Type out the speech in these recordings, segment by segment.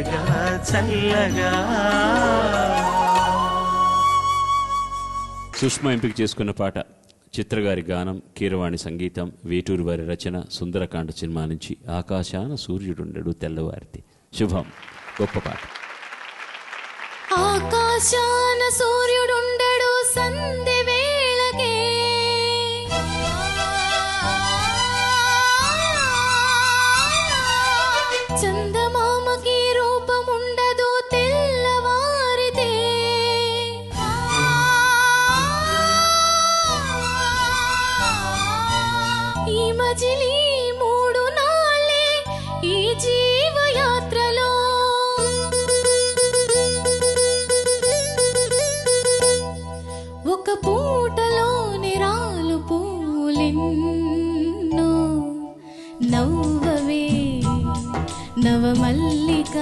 చల్లగా చల్లగా. సుష్మా ఎంపిక చేసుకున్న పాట చిత్రగారి గానం కీరవాణి సంగీతం వేటూరు వారి రచన సుందరకాండ సినిమా నుంచి ఆకాశాన సూర్యుడుండడు తెల్లవారితే. శుభం. గొప్ప పాట. ఆకాశాన ఈ మూడు నాళ్ళే ఈ జీవయాత్రలో. ఒక పూటలోని రాలు పూలెన్నో నవ్వవే నవమల్లిక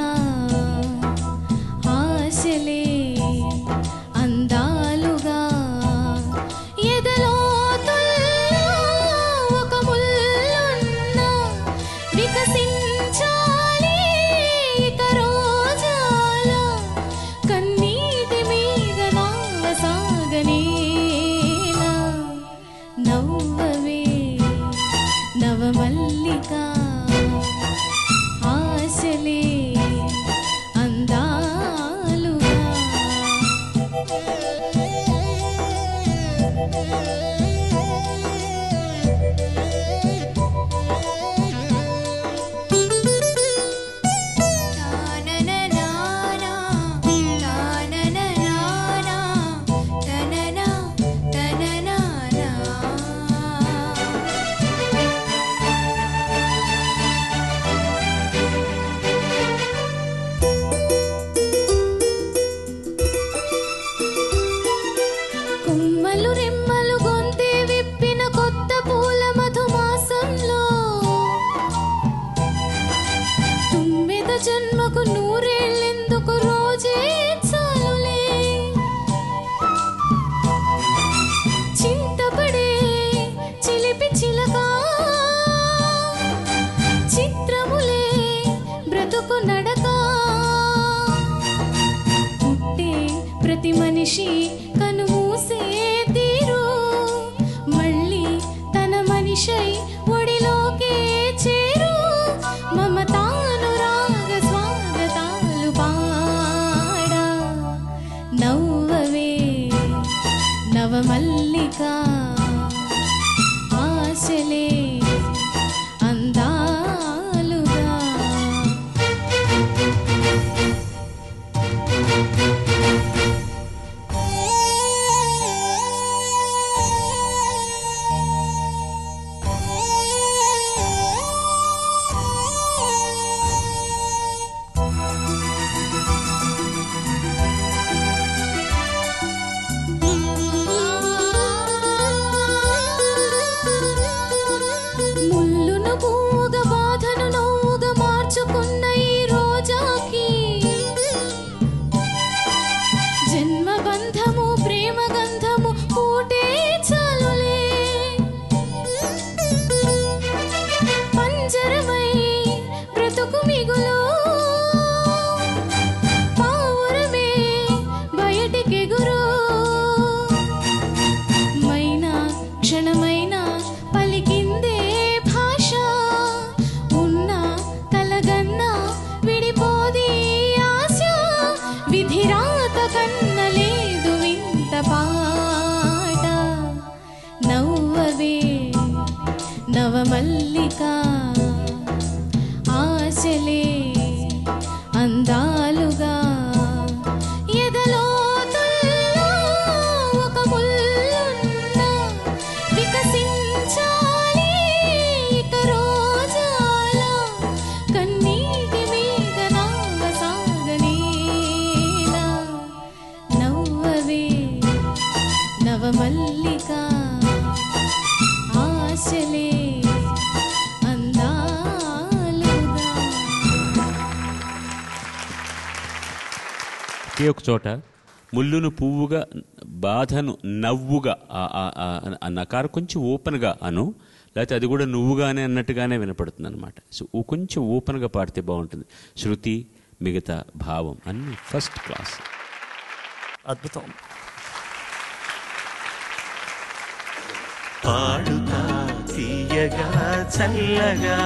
至 ఆశలే ఒకే ఒక చోట ముల్లును పువ్వుగా బాధను నవ్వుగా ఆ- నకారు కొంచెం ఓపెన్గా అను లేకపోతే అది కూడా నువ్వుగానే అన్నట్టుగానే వినపడుతుంది అనమాట సో కొంచెం ఓపెన్గా పాడితే బాగుంటుంది. శృతి మిగతా భావం అన్ని ఫస్ట్ క్లాస్ అద్భుతం. పాడుతా తీయగా చల్లగా.